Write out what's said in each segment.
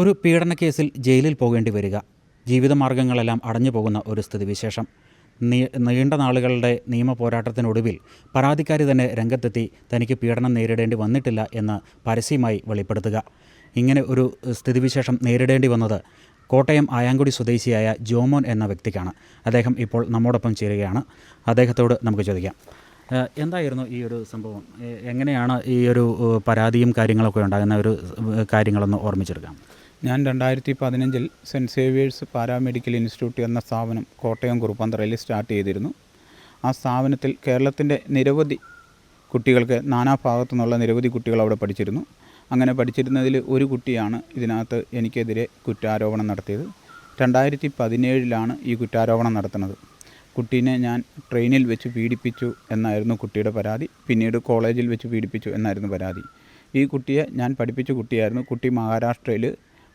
ഒരു പീഡന കേസിൽ ജയിലിൽ പോകേണ്ടി വരിക. ജീവിതമാർഗങ്ങളെല്ലാം അടഞ്ഞു പോകുന്ന ഒരു സ്ഥിതിവിശേഷം. നീ- നീണ്ട നാളുകളുടെ നിയമ പോരാട്ടത്തിനൊടുവിൽ പരാതിക്കാരി തന്നെ രംഗത്തെത്തി തനിക്ക് പീഡനം നേരിടേണ്ടി വന്നിട്ടില്ല എന്ന് പരസ്യമായി വെളിപ്പെടുത്തുക. ഇങ്ങനെ ഒരു സ്ഥിതിവിശേഷം നേരിടേണ്ടി വന്നത് കോട്ടയം ആയാങ്കുടി സ്വദേശിയായ ജോമോൻ എന്ന വ്യക്തിക്കാണ്. അദ്ദേഹം ഇപ്പോൾ നമ്മോടൊപ്പം ചേരുകയാണ്. അദ്ദേഹത്തോട് നമുക്ക് ചോദിക്കാം. എന്തായിരുന്നു ഈ ഒരു സംഭവം? എങ്ങനെയാണ് ഈ ഒരു പരാതിയും കാര്യങ്ങളൊക്കെ ഉണ്ടാകുന്ന ഒരു കാര്യങ്ങളൊന്ന് ഓർമ്മിച്ചെടുക്കാം. ഞാൻ രണ്ടായിരത്തി പതിനഞ്ചിൽ സെന്റ് സേവിയേഴ്സ് പാരാമെഡിക്കൽ ഇൻസ്റ്റിറ്റ്യൂട്ട് എന്ന സ്ഥാപനം കോട്ടയം കുറുപ്പന്തറയിൽ സ്റ്റാർട്ട് ചെയ്തിരുന്നു. ആ സ്ഥാപനത്തിൽ കേരളത്തിന്റെ നിരവധി കുട്ടികൾക്ക് നാനാഭാഗത്തു നിന്നുള്ള നിരവധി കുട്ടികൾ അവിടെ പഠിച്ചിരുന്നു. അങ്ങനെ പഠിച്ചിരുന്നതിൽ ഒരു കുട്ടിയാണ് ഇതിനകത്ത് എനിക്കെതിരെ കുറ്റാരോപണം നടത്തിയത്. രണ്ടായിരത്തി പതിനേഴിലാണ് ഈ കുറ്റാരോപണം നടത്തുന്നത്. കുട്ടീനെ ഞാൻ ട്രെയിനിൽ വെച്ച് പീഡിപ്പിച്ചു എന്നായിരുന്നു കുട്ടിയുടെ പരാതി. പിന്നീട് കോളേജിൽ വെച്ച് പീഡിപ്പിച്ചു എന്നായിരുന്നു പരാതി. ഈ കുട്ടിയെ ഞാൻ പഠിപ്പിച്ച കുട്ടിയായിരുന്നു കുട്ടി മഹാരാഷ്ട്രയിൽ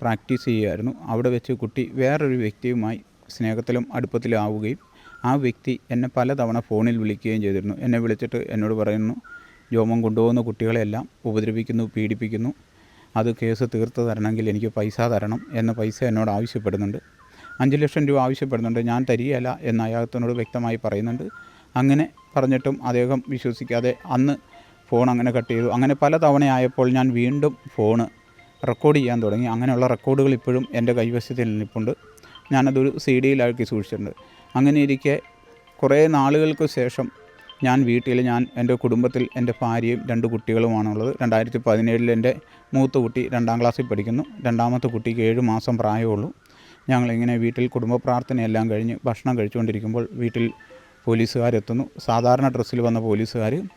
പ്രാക്ടീസ് ചെയ്യുമായിരുന്നു അവിടെ വെച്ച് കുട്ടി വേറൊരു വ്യക്തിയുമായി സ്നേഹത്തിലും അടുപ്പത്തിലും ആവുകയും ആ വ്യക്തി എന്നെ പലതവണ ഫോണിൽ വിളിക്കുകയും ചെയ്തിരുന്നു. എന്നെ വിളിച്ചിട്ട് എന്നോട് പറയുന്നു ജോമം കൊണ്ടുപോകുന്ന കുട്ടികളെല്ലാം ഉപദ്രവിക്കുന്നു പീഡിപ്പിക്കുന്നു. അത് കേസ് തീർത്ത് തരണമെങ്കിൽ എനിക്ക് പൈസ തരണം എന്ന പൈസ എന്നോട് ആവശ്യപ്പെടുന്നുണ്ട്. അഞ്ച് ലക്ഷം രൂപ ആവശ്യപ്പെടുന്നുണ്ട്. ഞാൻ തരികയല്ല എന്ന് അയാളത്തിനോട് വ്യക്തമായി പറയുന്നുണ്ട്. അങ്ങനെ പറഞ്ഞിട്ടും അദ്ദേഹം വിശ്വസിക്കാതെ അന്ന് ഫോൺ അങ്ങനെ കട്ട് ചെയ്തു. അങ്ങനെ പല തവണയായപ്പോൾ ഞാൻ വീണ്ടും ഫോണ് റെക്കോർഡ് ചെയ്യാൻ തുടങ്ങി. അങ്ങനെയുള്ള റെക്കോർഡുകൾ ഇപ്പോഴും എന്റെ കൈവശത്തിൽ നിൽപ്പുണ്ട്. ഞാനതൊരു സി ഡിയിലാക്കി സൂക്ഷിച്ചിട്ടുണ്ട്. അങ്ങനെ ഇരിക്കെ കുറേ നാളുകൾക്ക് ശേഷം ഞാൻ വീട്ടിൽ ഞാൻ എന്റെ കുടുംബത്തിൽ എന്റെ ഭാര്യയും രണ്ട് കുട്ടികളുമാണുള്ളത്. രണ്ടായിരത്തി പതിനേഴിൽ എന്റെ മൂത്ത കുട്ടി രണ്ടാം ക്ലാസ്സിൽ പഠിക്കുന്നു. രണ്ടാമത്തെ കുട്ടിക്ക് ഏഴ് മാസം പ്രായമുള്ളൂ. ഞങ്ങളിങ്ങനെ വീട്ടിൽ കുടുംബ പ്രാർത്ഥനയെല്ലാം കഴിഞ്ഞ് ഭക്ഷണം കഴിച്ചുകൊണ്ടിരിക്കുമ്പോൾ വീട്ടിൽ പോലീസുകാരെത്തുന്നു. സാധാരണ ഡ്രസ്സിൽ വന്ന പോലീസുകാർ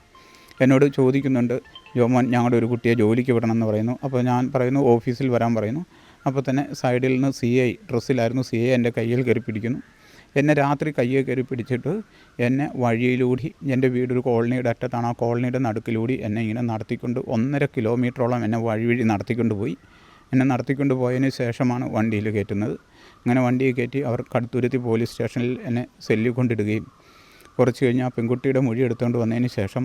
എന്നോട് ചോദിക്കുന്നുണ്ട് ജോമോൻ ഞങ്ങളുടെ ഒരു കുട്ടിയെ ജോലിക്ക് വിടണമെന്ന് പറയുന്നു. അപ്പോൾ ഞാൻ പറയുന്നു ഓഫീസിൽ വരാൻ പറയുന്നു. അപ്പോൾ തന്നെ സൈഡിൽ നിന്ന് സി ഐ ഡ്രസ്സിലായിരുന്നു സി ഐ എന്റെ കയ്യിൽ കയറി പിടിക്കുന്നു. എന്നെ രാത്രി കയ്യെ കയറി പിടിച്ചിട്ട് എന്നെ വഴിയിലൂടി എന്റെ വീടൊരു കോളനിയുടെ അറ്റത്താണ്. ആ കോളനിയുടെ നടുക്കിലൂടി എന്നെ ഇങ്ങനെ നടത്തിക്കൊണ്ട് ഒന്നര കിലോമീറ്ററോളം എന്നെ വഴി വഴി നടത്തിക്കൊണ്ട് പോയി. എന്നെ നടത്തിക്കൊണ്ട് പോയതിന് ശേഷമാണ് വണ്ടിയിൽ കയറ്റുന്നത്. അങ്ങനെ വണ്ടിയിൽ കയറ്റി അവർ കടുത്തുരുത്തി പോലീസ് സ്റ്റേഷനിൽ എന്നെ സെല്ലിക്കൊണ്ടിടുകയും കുറച്ച് കഴിഞ്ഞ് ആ പെൺകുട്ടിയുടെ മൊഴി എടുത്തുകൊണ്ട് വന്നതിന് ശേഷം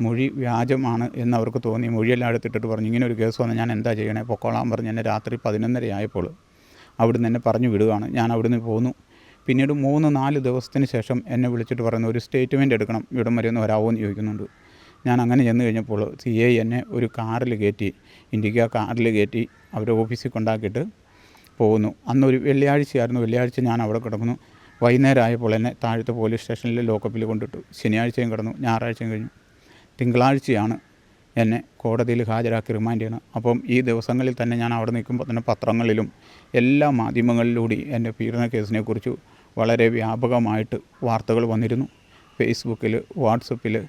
മൊഴി വ്യാജമാണ് എന്ന് അവർക്ക് തോന്നി. മൊഴിയെല്ലാം എടുത്തിട്ട് പറഞ്ഞു ഇങ്ങനെ ഒരു കേസ് വന്ന് ഞാൻ എന്താ ചെയ്യണേ? പൊക്കോളാൻ പറഞ്ഞ് എന്നെ രാത്രി പതിനൊന്നര ആയപ്പോൾ അവിടുന്ന് എന്നെ പറഞ്ഞു വിടുകയാണ്. ഞാൻ അവിടുന്ന് പോന്നു. പിന്നീട് മൂന്ന് നാല് ദിവസത്തിന് ശേഷം എന്നെ വിളിച്ചിട്ട് പറയുന്നു ഒരു സ്റ്റേറ്റ്മെന്റ് എടുക്കണം. ഇവിടം വരെ ഒന്ന് എന്ന് ചോദിക്കുന്നുണ്ട്. ഞാൻ അങ്ങനെ ചെന്ന് കഴിഞ്ഞപ്പോൾ സി ഐ എന്നെ ഒരു കാറിൽ കയറ്റി ഇൻഡിക്ക കാറിൽ കയറ്റി അവരെ ഓഫീസിൽ കൊണ്ടാക്കിയിട്ട് പോകുന്നു അന്നൊരു വെള്ളിയാഴ്ചയായിരുന്നു. വെള്ളിയാഴ്ച ഞാൻ അവിടെ കിടക്കുന്നു. വൈകുന്നേരം ആയപ്പോൾ എന്നെ താഴത്തെ പോലീസ് സ്റ്റേഷനിൽ ലോക്കപ്പിൽ കൊണ്ടിട്ടു. ശനിയാഴ്ചയും കിടന്നു. ഞായറാഴ്ചയും കഴിഞ്ഞു. തിങ്കളാഴ്ചയാണ് എന്നെ കോടതിയിൽ ഹാജരാക്കി റിമാൻഡ് ചെയ്യണം അപ്പം ഈ ദിവസങ്ങളിൽ തന്നെ ഞാൻ അവിടെ നിൽക്കുമ്പോൾ തന്നെ പത്രങ്ങളിലും എല്ലാ മാധ്യമങ്ങളിലൂടെ എന്റെ പീഡന കേസിനെക്കുറിച്ച് വളരെ വ്യാപകമായിട്ട് വാർത്തകൾ വന്നിരുന്നു. ഫേസ്ബുക്കിൽ വാട്സപ്പിൽ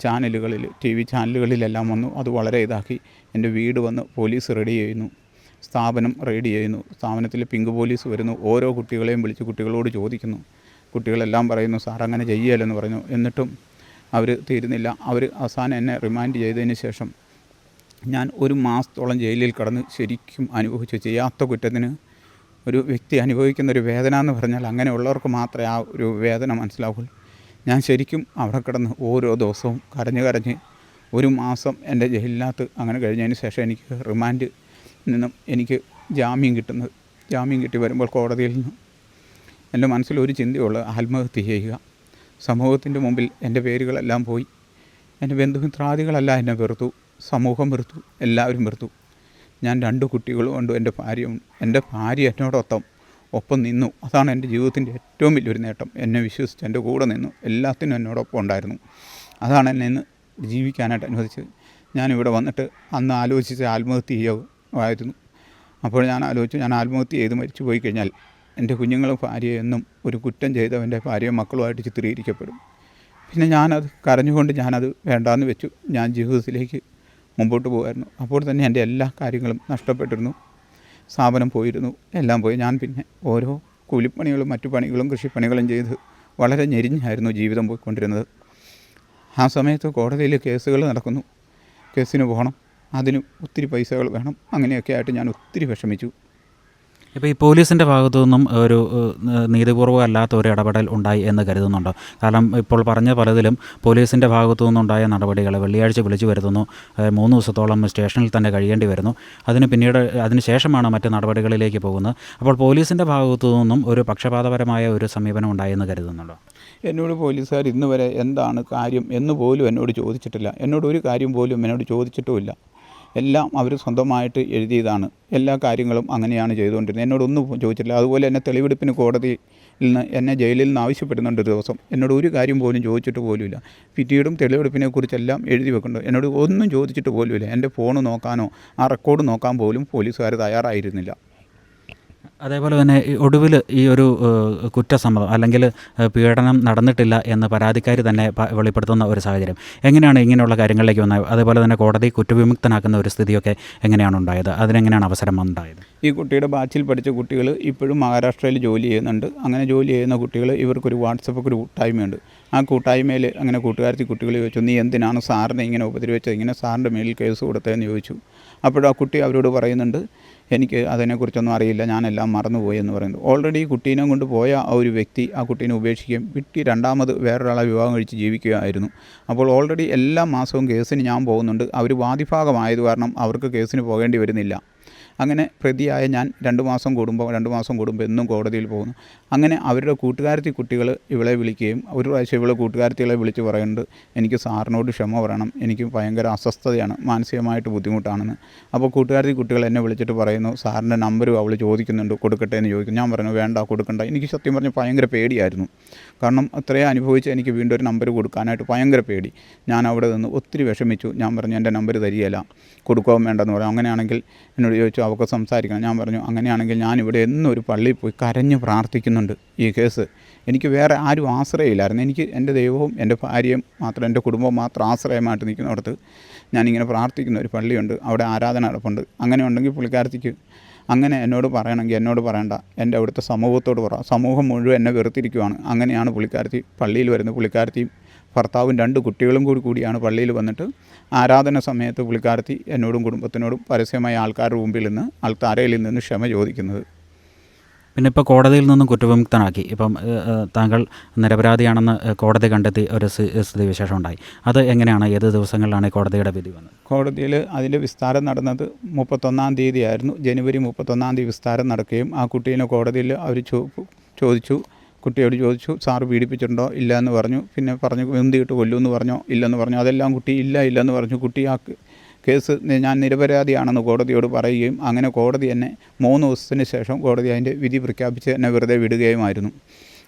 ചാനലുകളിൽ ടി വി ചാനലുകളിലെല്ലാം വന്നു. അത് വളരെ ഇതാക്കി. എന്റെ വീട് വന്ന് പോലീസ് റെഡി ചെയ്യുന്നു. സ്ഥാപനം റെഡി ചെയ്യുന്നു. സ്ഥാപനത്തിൽ പിങ്ക് പോലീസ് വരുന്നു. ഓരോ കുട്ടികളെയും വിളിച്ച് കുട്ടികളോട് ചോദിക്കുന്നു. കുട്ടികളെല്ലാം പറയുന്നു സാർ അങ്ങനെ ചെയ്യലെന്ന് പറഞ്ഞു. എന്നിട്ടും അവർ തീരുന്നില്ല. അവർ അവസാനം എന്നെ റിമാൻഡ് ചെയ്തതിന് ശേഷം ഞാൻ ഒരു മാസത്തോളം ജയിലിൽ കടന്ന് ശരിക്കും അനുഭവിച്ചു ചെയ്യാത്ത കുറ്റത്തിന് ഒരു വ്യക്തി അനുഭവിക്കുന്ന ഒരു വേദന എന്ന് പറഞ്ഞാൽ അങ്ങനെയുള്ളവർക്ക് മാത്രമേ ആ ഒരു വേദന മനസ്സിലാവുള്ളൂ. ഞാൻ ശരിക്കും അവിടെ കിടന്ന് ഓരോ ദിവസവും കരഞ്ഞ് കരഞ്ഞ് ഒരു മാസം എന്റെ ജയിലിനകത്ത് അങ്ങനെ കഴിഞ്ഞതിന് ശേഷം എനിക്ക് റിമാൻഡ് നിന്നും എനിക്ക് ജാമ്യം കിട്ടുന്നത്. ജാമ്യം കിട്ടി വരുമ്പോൾ കോടതിയിൽ നിന്ന് എന്റെ മനസ്സിൽ ഒരു ചിന്തയുള്ളൂ ആത്മഹത്യ ചെയ്യുക. സമൂഹത്തിന്റെ മുമ്പിൽ എന്റെ പേരുകളെല്ലാം പോയി. എന്റെ ബന്ധുമിത്രാദികളെല്ലാം എന്നെ വെറുത്തു. സമൂഹം വെറുത്തു. എല്ലാവരും വെറുത്തു. ഞാൻ രണ്ട് കുട്ടികളും ഉണ്ട്. എന്റെ ഭാര്യയും എന്റെ ഭാര്യ എന്നോടൊപ്പം ഒപ്പം നിന്നു. അതാണ് എന്റെ ജീവിതത്തിന്റെ ഏറ്റവും വലിയൊരു നേട്ടം. എന്നെ വിശ്വസിച്ച് എന്റെ കൂടെ നിന്നു. എല്ലാത്തിനും എന്നോടൊപ്പം ഉണ്ടായിരുന്നു. അതാണ് എന്നെ ഇന്ന് ജീവിക്കാനായിട്ട് അനുവദിച്ചത്. ഞാനിവിടെ വന്നിട്ട് അന്ന് ആലോചിച്ച് ആത്മഹത്യ ചെയ്യുമായിരുന്നു. അപ്പോൾ ഞാൻ ആലോചിച്ചു ഞാൻ ആത്മഹത്യ ചെയ്ത് മരിച്ചു പോയി കഴിഞ്ഞാൽ എന്റെ കുഞ്ഞുങ്ങളും ഭാര്യയെന്നും ഒരു കുറ്റം ചെയ്തവന്റെ ഭാര്യയും മക്കളുമായിട്ട് ചിത്രീകരിക്കപ്പെടും. പിന്നെ ഞാനത് കരഞ്ഞുകൊണ്ട് ഞാനത് വേണ്ടാന്ന് വെച്ചു. ഞാൻ ജീവിതത്തിലേക്ക് മുമ്പോട്ട് പോകുമായിരുന്നു അപ്പോൾ തന്നെ എന്റെ എല്ലാ കാര്യങ്ങളും നഷ്ടപ്പെട്ടിരുന്നു. സ്ഥാപനം പോയിരുന്നു. എല്ലാം പോയി. ഞാൻ പിന്നെ ഓരോ കൂലിപ്പണികളും മറ്റു പണികളും കൃഷിപ്പണികളും ചെയ്ത് വളരെ ഞെരിഞ്ഞായിരുന്നു ജീവിതം പോയിക്കൊണ്ടിരുന്നത്. ആ സമയത്ത് കോടതിയിൽ കേസുകൾ നടക്കുന്നു. കേസിന് പോകണം. അതിന് ഒത്തിരി പൈസകൾ വേണം. അങ്ങനെയൊക്കെ ആയിട്ട് ഞാൻ ഒത്തിരി വിഷമിച്ചു. ഇപ്പോൾ ഈ പോലീസിന്റെ ഭാഗത്തു നിന്നും ഒരു നീതിപൂർവമല്ലാത്ത ഒരു ഇടപെടൽ ഉണ്ടായി എന്ന് കരുതുന്നുണ്ടോ. കാരണം ഇപ്പോൾ പറഞ്ഞ പലതിലും പോലീസിന്റെ ഭാഗത്തു നിന്നുണ്ടായ നടപടികൾ വെള്ളിയാഴ്ച വിളിച്ചു വരുത്തുന്നു. മൂന്ന് ദിവസത്തോളം സ്റ്റേഷനിൽ തന്നെ കഴിയേണ്ടി വരുന്നു. അതിന് പിന്നീട് അതിന് ശേഷമാണ് മറ്റ് നടപടികളിലേക്ക് പോകുന്നത്. അപ്പോൾ പോലീസിന്റെ ഭാഗത്തു നിന്നും ഒരു പക്ഷപാതപരമായ ഒരു സമീപനം ഉണ്ടായെന്ന് കരുതുന്നുണ്ടോ? എന്നോട് പോലീസുകാർ ഇന്ന് വരെ എന്താണ് കാര്യം എന്ന് പോലും എന്നോട് ചോദിച്ചിട്ടില്ല. എന്നോട് ഒരു കാര്യം പോലും എന്നോട് ചോദിച്ചിട്ടുമില്ല. എല്ലാം അവർ സ്വന്തമായിട്ട് എഴുതിയതാണ്. എല്ലാ കാര്യങ്ങളും അങ്ങനെയാണ് ചെയ്തുകൊണ്ടിരുന്നത്. എന്നോടൊന്നും ചോദിച്ചില്ല അതുപോലെ എന്നെ തെളിവെടുപ്പിന് കോടതിയിൽ നിന്ന് എന്നെ ജയിലിൽ നിന്ന് ആവശ്യപ്പെടുന്നുണ്ട് ഒരു ദിവസം. എന്നോട് ഒരു കാര്യം പോലും ചോദിച്ചിട്ട് പോലുമില്ല. പിറ്റീടും തെളിവെടുപ്പിനെ കുറിച്ചെല്ലാം എഴുതി വെക്കുന്നുണ്ട്. എന്നോട് ഒന്നും ചോദിച്ചിട്ട് പോലുമില്ല. എന്റെ ഫോൺ നോക്കാനോ ആ റെക്കോർഡ് നോക്കാൻ പോലും പോലീസുകാർ തയ്യാറായിരുന്നില്ല. അതേപോലെ തന്നെ ഒടുവിൽ ഈ ഒരു കുറ്റസമ്മതം അല്ലെങ്കിൽ പീഡനം നടന്നിട്ടില്ല എന്ന് പരാതിക്കാരി തന്നെ വെളിപ്പെടുത്തുന്ന ഒരു സാഹചര്യം. എങ്ങനെയാണ് ഇങ്ങനെയുള്ള കാര്യങ്ങളിലേക്ക് വന്നത്? അതേപോലെ തന്നെ കോടതി കുറ്റവിമുക്തനാക്കുന്ന ഒരു സ്ഥിതിയൊക്കെ എങ്ങനെയാണ് ഉണ്ടായത്? അതിനെങ്ങനെയാണ് അവസരം ഉണ്ടായത്? ഈ കുട്ടിയുടെ ബാച്ചിൽ പഠിച്ച കുട്ടികൾ ഇപ്പോഴും മഹാരാഷ്ട്രയിൽ ജോലി ചെയ്യുന്നുണ്ട്. അങ്ങനെ ജോലി ചെയ്യുന്ന കുട്ടികൾ ഇവർക്കൊരു വാട്സപ്പ് ഒരു കൂട്ടായ്മയുണ്ട്. ആ കൂട്ടായ്മയിൽ അങ്ങനെ കൂട്ടുകാരത്തി കുട്ടികൾ ചോദിച്ചു നീ എന്തിനാണ് സാറിനെ ഇങ്ങനെ ഉപദ്രവിച്ചത്? ഇങ്ങനെ സാറിന്റെ മേലിൽ കേസ് കൊടുത്തതെന്ന് ചോദിച്ചു. അപ്പോഴും ആ കുട്ടി അവരോട് പറയുന്നുണ്ട് എനിക്ക് അതിനെക്കുറിച്ചൊന്നും അറിയില്ല ഞാനെല്ലാം മറന്നുപോയി എന്ന് പറയുന്നു ഓൾറെഡി കുട്ടീനെ കൊണ്ട് പോയ ആ ഒരു വ്യക്തി ആ കുട്ടീനെ ഉപേക്ഷിക്കുകയും വിട്ടി രണ്ടാമത് വേറൊരാളെ വിവാഹം കഴിച്ച് ജീവിക്കുകയായിരുന്നു. അപ്പോൾ ഓൾറെഡി എല്ലാ മാസവും കേസിന് ഞാൻ പോകുന്നുണ്ട്. അവർ വാദിഭാഗമായത് കാരണം അവർക്ക് കേസിന് പോകേണ്ടി വരുന്നില്ല. അങ്ങനെ പ്രതിയായ ഞാൻ രണ്ട് മാസം കൂടുമ്പോൾ രണ്ട് മാസം കൂടുമ്പോൾ എന്നും കോടതിയിൽ പോകുന്നു. അങ്ങനെ അവരുടെ കൂട്ടുകാരത്തി കുട്ടികൾ ഇവളെ വിളിക്കുകയും ഒരു പ്രാവശ്യം ഇവളെ കൂട്ടുകാരത്തികളെ വിളിച്ച് പറയുന്നുണ്ട് എനിക്ക് സാറിനോട് ക്ഷമ പറയണം. എനിക്ക് ഭയങ്കര അസ്വസ്ഥതയാണ്. മാനസികമായിട്ട് ബുദ്ധിമുട്ടാണെന്ന്. അപ്പോൾ കൂട്ടുകാരത്തി കുട്ടികൾ എന്നെ വിളിച്ചിട്ട് പറയുന്നു സാറിന്റെ നമ്പരും അവൾ ചോദിക്കുന്നുണ്ട്. കൊടുക്കട്ടെ എന്ന് ചോദിക്കും ഞാൻ പറഞ്ഞു വേണ്ട കൊടുക്കണ്ട. എനിക്ക് സത്യം പറഞ്ഞ് ഭയങ്കര പേടിയായിരുന്നു. കാരണം അത്രയും അനുഭവിച്ച് എനിക്ക് വീണ്ടും ഒരു നമ്പർ കൊടുക്കാനായിട്ട് ഭയങ്കര പേടി. ഞാൻ അവിടെ നിന്ന് ഒത്തിരി വിഷമിച്ചു. ഞാൻ പറഞ്ഞു എന്റെ നമ്പർ തരികയില്ല. കൊടുക്കുകയും വേണ്ടെന്ന് പറഞ്ഞു. അങ്ങനെയാണെങ്കിൽ എന്നോട് ചോദിച്ചു അവൾക്ക് സംസാരിക്കണം. ഞാൻ പറഞ്ഞു അങ്ങനെയാണെങ്കിൽ ഞാൻ ഇവിടെ എന്നും ഒരു പള്ളിയിൽ പോയി കരഞ്ഞ് പ്രാർത്ഥിക്കുന്നുണ്ട് ഈ കേസ്. എനിക്ക് വേറെ ആരും ആശ്രയമില്ലായിരുന്നു. എനിക്ക് എന്റെ ദൈവവും എന്റെ ഭാര്യയും മാത്രം എന്റെ കുടുംബവും മാത്രം ആശ്രയമായിട്ട് നിൽക്കുന്നിടത്ത് ഞാനിങ്ങനെ പ്രാർത്ഥിക്കുന്ന ഒരു പള്ളിയുണ്ട്. അവിടെ ആരാധന നടപ്പുണ്ട്. അങ്ങനെ ഉണ്ടെങ്കിൽ പുള്ളിക്കാരത്തിക്ക് അങ്ങനെ എന്നോട് പറയണമെങ്കിൽ എന്നോട് പറയണ്ട. എന്റെ അവിടുത്തെ സമൂഹത്തോട് പറ. സമൂഹം മുഴുവൻ എന്നെ വെറുത്തിരിക്കുവാണ്. അങ്ങനെയാണ് പുള്ളിക്കാരത്തി പള്ളിയിൽ വരുന്നത് പുള്ളിക്കാരത്തിയും ഭർത്താവും രണ്ട് കുട്ടികളും കൂടി കൂടിയാണ് പള്ളിയിൽ വന്നിട്ട് ആരാധന സമയത്ത് പുള്ളിക്കാരത്തി എന്നോടും കുടുംബത്തിനോടും പരസ്യമായ ആൾക്കാരുടെ മുമ്പിൽ നിന്ന് ആൾക്കാരയിൽ നിന്ന് ക്ഷമ ചോദിക്കുന്നത്. പിന്നെ ഇപ്പോൾ കോടതിയിൽ നിന്നും കുറ്റവിമുക്തനാക്കി. ഇപ്പം താങ്കൾ നിരപരാധിയാണെന്ന് കോടതി കണ്ടെത്തി ഒരു സ്ഥിതി സ്ഥിതിവിശേഷം ഉണ്ടായി. അത് എങ്ങനെയാണ്? ഏത് ദിവസങ്ങളിലാണ് കോടതിയുടെ വിധി വന്നത്? കോടതിയിൽ അതിന്റെ വിസ്താരം നടന്നത് മുപ്പത്തൊന്നാം തീയതി ആയിരുന്നു ജനുവരി മുപ്പത്തൊന്നാം തീയതി വിസ്താരം നടക്കുകയും ആ കുട്ടീനെ കോടതിയിൽ അവർ ചോദിച്ചു. കുട്ടിയോട് ചോദിച്ചു സാറ് പീഡിപ്പിച്ചിട്ടുണ്ടോ? ഇല്ല എന്ന് പറഞ്ഞു. പിന്നെ പറഞ്ഞു വെന്തിയിട്ട് കൊല്ലുമെന്ന് പറഞ്ഞോ? ഇല്ലെന്ന് പറഞ്ഞു. അതെല്ലാം കുട്ടി ഇല്ല ഇല്ലെന്ന് പറഞ്ഞു. കുട്ടി ആ കേസ് ഞാൻ നിരപരാധിയാണെന്ന് കോടതിയോട് പറയുകയും അങ്ങനെ കോടതി എന്നെ മൂന്ന് ദിവസത്തിന് ശേഷം കോടതി അതിന്റെ വിധി പ്രഖ്യാപിച്ച് എന്നെ വെറുതെ വിടുകയുമായിരുന്നു.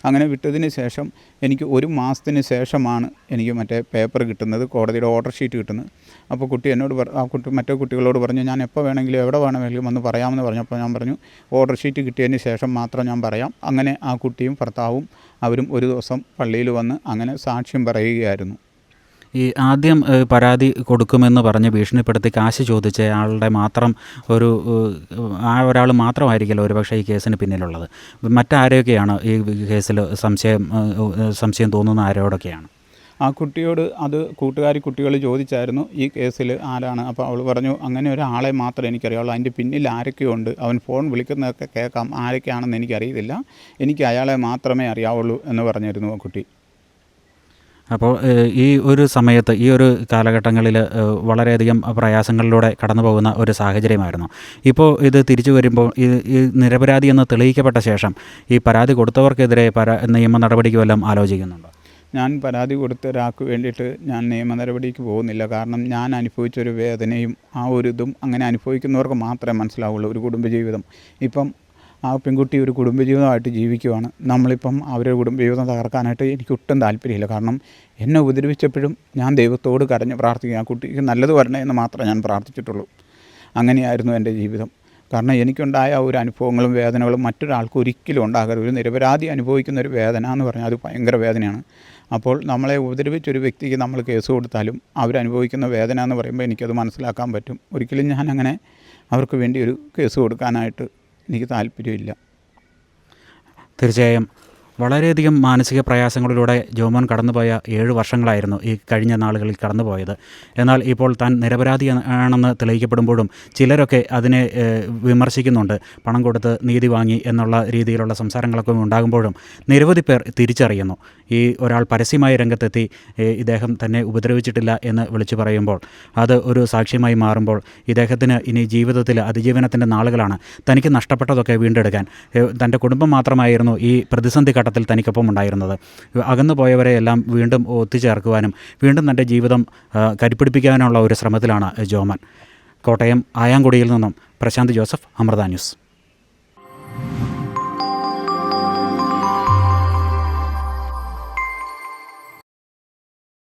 അങ്ങനെ വിട്ടതിന് ശേഷം എനിക്ക് ഒരു മാസത്തിന് ശേഷമാണ് എനിക്ക് മറ്റേ പേപ്പർ കിട്ടുന്നത് കോടതിയുടെ ഓർഡർ ഷീറ്റ് കിട്ടുന്നത്. അപ്പോൾ കുട്ടി എന്നോട് ആ കുട്ടി മറ്റേ കുട്ടികളോട് പറഞ്ഞു ഞാൻ എപ്പോൾ വേണമെങ്കിലും എവിടെ വേണമെങ്കിലും വന്ന് പറയാമെന്ന് പറഞ്ഞപ്പോൾ ഞാൻ പറഞ്ഞു ഓർഡർ ഷീറ്റ് കിട്ടിയതിന് ശേഷം മാത്രം ഞാൻ പറയാം. അങ്ങനെ ആ കുട്ടിയും ഭർത്താവും അവരും ഒരു ദിവസം പള്ളിയിൽ വന്ന് അങ്ങനെ സാക്ഷ്യം പറയുകയായിരുന്നു. ഈ ആദ്യം പരാതി കൊടുക്കുമെന്ന് പറഞ്ഞ് ഭീഷണിപ്പെടുത്തി കാശ് ചോദിച്ച ആളുടെ മാത്രം ഒരു ആ ഒരാൾ മാത്രമായിരിക്കില്ല ഒരുപക്ഷെ ഈ കേസിന് പിന്നിലുള്ളത്. മറ്റാരെയൊക്കെയാണ് ഈ കേസിൽ സംശയം സംശയം തോന്നുന്ന ആരോടൊക്കെയാണ്? ആ കുട്ടിയോട് അത് കൂട്ടുകാരി കുട്ടികൾ ചോദിച്ചായിരുന്നു ഈ കേസിൽ ആരാണ്? അപ്പോൾ അവൾ പറഞ്ഞു അങ്ങനെ ഒരാളെ മാത്രമേ എനിക്കറിയുള്ളൂ. അതിന്റെ പിന്നിൽ ആരൊക്കെയോ ഉണ്ട്. അവൻ ഫോൺ വിളിക്കുന്നതൊക്കെ കേൾക്കാം. ആരൊക്കെയാണെന്ന് എനിക്കറിയത്തില്ല. എനിക്ക് അയാളെ മാത്രമേ അറിയാവുള്ളൂ എന്ന് പറഞ്ഞിരുന്നു ആ കുട്ടി. അപ്പോൾ ഈ ഒരു സമയത്ത് ഈ ഒരു കാലഘട്ടങ്ങളിൽ വളരെയധികം പ്രയാസങ്ങളിലൂടെ കടന്നു പോകുന്ന ഒരു സാഹചര്യമായിരുന്നു. ഇപ്പോൾ ഇത് തിരിച്ചു വരുമ്പോൾ ഈ നിരപരാധി എന്ന് തെളിയിക്കപ്പെട്ട ശേഷം ഈ പരാതി കൊടുത്തവർക്കെതിരെ പരാ നിയമ നടപടിക്ക് വല്ലതും ആലോചിക്കുന്നുണ്ടോ? ഞാൻ പരാതി കൊടുത്ത ഒരാൾക്ക് വേണ്ടിയിട്ട് ഞാൻ നിയമ നടപടിക്ക് പോകുന്നില്ല. കാരണം ഞാൻ അനുഭവിച്ചൊരു വേദനയും ആ ഒരു ഇതും അങ്ങനെ അനുഭവിക്കുന്നവർക്ക് മാത്രമേ മനസ്സിലാവുള്ളൂ ഒരു കുടുംബജീവിതം. ഇപ്പം ആ പെൺകുട്ടി ഒരു കുടുംബജീവിതമായിട്ട് ജീവിക്കുവാണ്. നമ്മളിപ്പം അവരുടെ കുടുംബജീവിതം തകർക്കാനായിട്ട് എനിക്ക് ഒട്ടും താല്പര്യമില്ല. കാരണം എന്നെ ഉപദ്രവിച്ചപ്പോഴും ഞാൻ ദൈവത്തോട് കരഞ്ഞ് പ്രാർത്ഥിക്കുക ആ കുട്ടിക്ക് നല്ലത് വരണേ എന്ന് മാത്രമേ ഞാൻ പ്രാർത്ഥിച്ചിട്ടുള്ളൂ. അങ്ങനെയായിരുന്നു എന്റെ ജീവിതം. കാരണം എനിക്കുണ്ടായ ഒരു അനുഭവങ്ങളും വേദനകളും മറ്റൊരാൾക്ക് ഒരിക്കലും ഉണ്ടാകരുത്. ഒരു നിരപരാധി അനുഭവിക്കുന്ന ഒരു വേദന എന്ന് പറഞ്ഞാൽ അത് ഭയങ്കര വേദനയാണ്. അപ്പോൾ നമ്മളെ ഉപദ്രവിച്ച ഒരു വ്യക്തിക്ക് നമ്മൾ കേസ് കൊടുത്താലും അവരനുഭവിക്കുന്ന വേദന എന്ന് പറയുമ്പോൾ എനിക്കത് മനസ്സിലാക്കാൻ പറ്റും. ഒരിക്കലും ഞാൻ അങ്ങനെ അവർക്ക് വേണ്ടി ഒരു കേസ് കൊടുക്കാനായിട്ട് എനിക്ക് താല്പര്യമില്ല. തീർച്ചയായും. വളരെയധികം മാനസിക പ്രയാസങ്ങളിലൂടെ ജോമോൻ കടന്നുപോയ ഏഴ് വർഷങ്ങളായിരുന്നു ഈ കഴിഞ്ഞ നാളുകളിൽ കടന്നുപോയത്. എന്നാൽ ഇപ്പോൾ താൻ നിരപരാധി ആണെന്ന് തെളിയിക്കപ്പെടുമ്പോഴും ചിലരൊക്കെ അതിനെ വിമർശിക്കുന്നുണ്ട്. പണം കൊടുത്ത് നീതി വാങ്ങി എന്നുള്ള രീതിയിലുള്ള സംസാരങ്ങളൊക്കെ ഉണ്ടാകുമ്പോഴും നിരവധി പേർ തിരിച്ചറിയുന്നു. ഈ ഒരാൾ പരസ്യമായി രംഗത്തെത്തി ഇദ്ദേഹം തന്നെ ഉപദ്രവിച്ചിട്ടില്ല എന്ന് വിളിച്ചു പറയുമ്പോൾ അത് ഒരു സാക്ഷ്യമായി മാറുമ്പോൾ ഇദ്ദേഹത്തിന് ഇനി ജീവിതത്തിൽ അതിജീവനത്തിന്റെ നാളുകളാണ്. തനിക്ക് നഷ്ടപ്പെട്ടതൊക്കെ വീണ്ടെടുക്കാൻ. തന്റെ കുടുംബം മാത്രമായിരുന്നു ഈ പ്രതിസന്ധി ഘട്ടത്തിൽ തനിക്കൊപ്പം ഉണ്ടായിരുന്നത്. അകന്നു പോയവരെ എല്ലാം വീണ്ടും ഒത്തുചേർക്കുവാനും വീണ്ടും തന്റെ ജീവിതം കരുപ്പിടിപ്പിക്കാനുള്ള ഒരു ശ്രമത്തിലാണ് ജോമൻ. കോട്ടയം ആയാങ്കുടിയിൽ നിന്നും പ്രശാന്ത് ജോസഫ് അമൃത ന്യൂസ്.